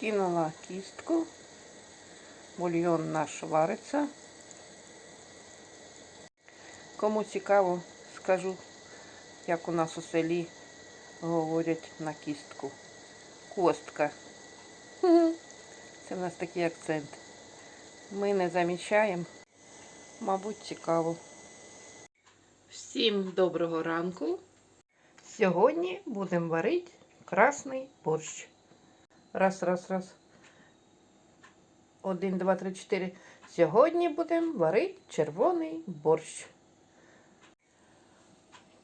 Кинула кістку. Бульйон наш вариться. Кому цікаво, скажу, як у нас у селі говорять на кістку. Костка. Це в нас такий акцент. Ми не замічаємо. Мабуть, цікаво. Всім доброго ранку. Сьогодні будемо варити красний борщ. Раз, раз, раз. Один, два, три, чотири. Сьогодні будемо варити червоний борщ.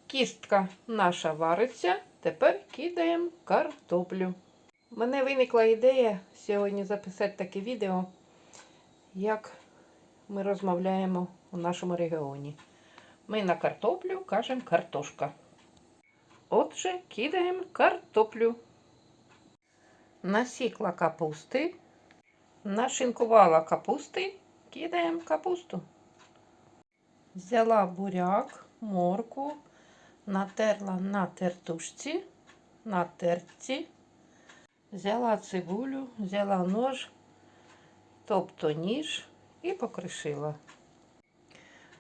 Кістка наша вариться. Тепер кидаємо картоплю. Мене виникла ідея сьогодні записати таке відео, як ми розмовляємо у нашому регіоні. Ми на картоплю кажемо картошка. Отже, кидаємо картоплю. Насікла капусти. Нашинкувала капусти, кидаємо капусту. Взяла буряк, морку, натерла на тертушці, на терці. Взяла цибулю, взяла нож, тобто ніж і покришила.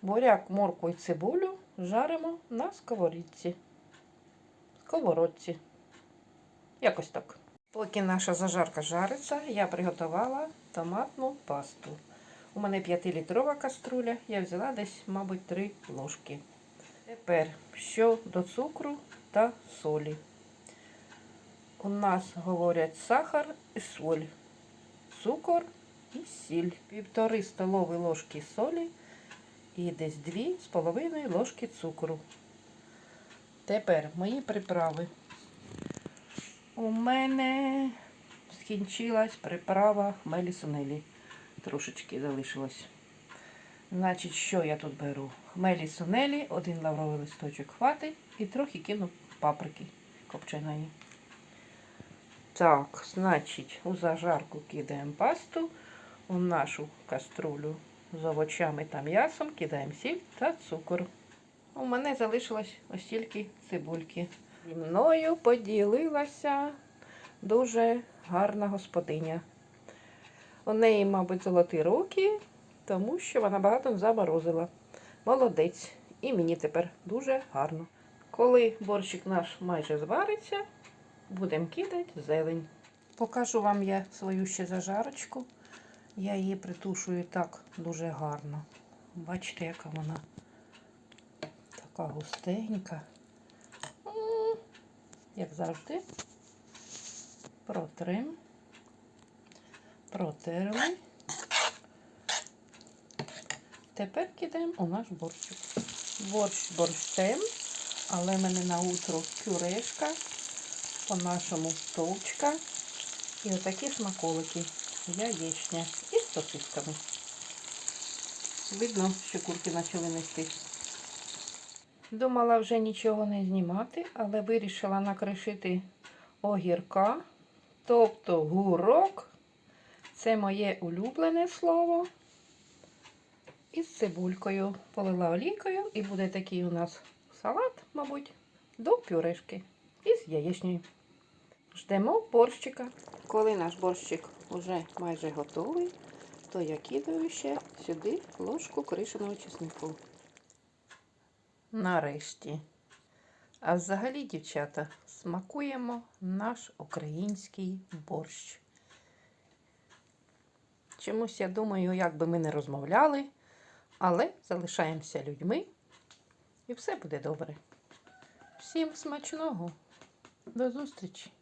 Буряк, морку і цибулю жаримо на сковорідці. Сковородці. Якось так. Поки наша зажарка жариться, я приготувала томатну пасту. У мене 5-літрова каструля, я взяла десь, мабуть, 3 ложки. Тепер що до цукру та солі. У нас говорять сахар і соль, цукор і сіль. Півтори столові ложки солі і десь 2 з половиною ложки цукру. Тепер мої приправи. У мене скінчилась приправа хмелі сунелі. Трошечки залишилось. Значить, що я тут беру? Хмелі сунелі, один лавровий листочок хватить і трохи кину паприки копченої. Так, значить, у зажарку кидаємо пасту, у нашу каструлю з овочами та м'ясом кидаємо сіль та цукор. У мене залишилось ось тільки цибульки. Зі мною поділилася дуже гарна господиня. У неї, мабуть, золоті руки, тому що вона багато заморозила. Молодець. І мені тепер дуже гарно. Коли борщик наш майже звариться, будемо кидати зелень. Покажу вам я свою ще зажарочку. Я її притушую так дуже гарно. Бачите, яка вона така густенька. Як завжди. Протрим. Протерли. Тепер кидаємо у наш борщик. Борщ борщем, але в мене на утро пюрешка, по-нашому товчка і отакі смаколики. Яєчня із сосисками. Видно, що курки почали нести. Думала вже нічого не знімати, але вирішила накришити огірка, тобто гурок. Це моє улюблене слово. Із цибулькою полила олійкою і буде такий у нас салат, мабуть, до пюрешки із яєчнею. Ждемо борщика. Коли наш борщик вже майже готовий, то я кидаю ще сюди ложку кришеного чеснику. Нарешті. А взагалі, дівчата, смакуємо наш український борщ. Чомусь я думаю, як би ми не розмовляли, але залишаємося людьми і все буде добре. Всім смачного! До зустрічі!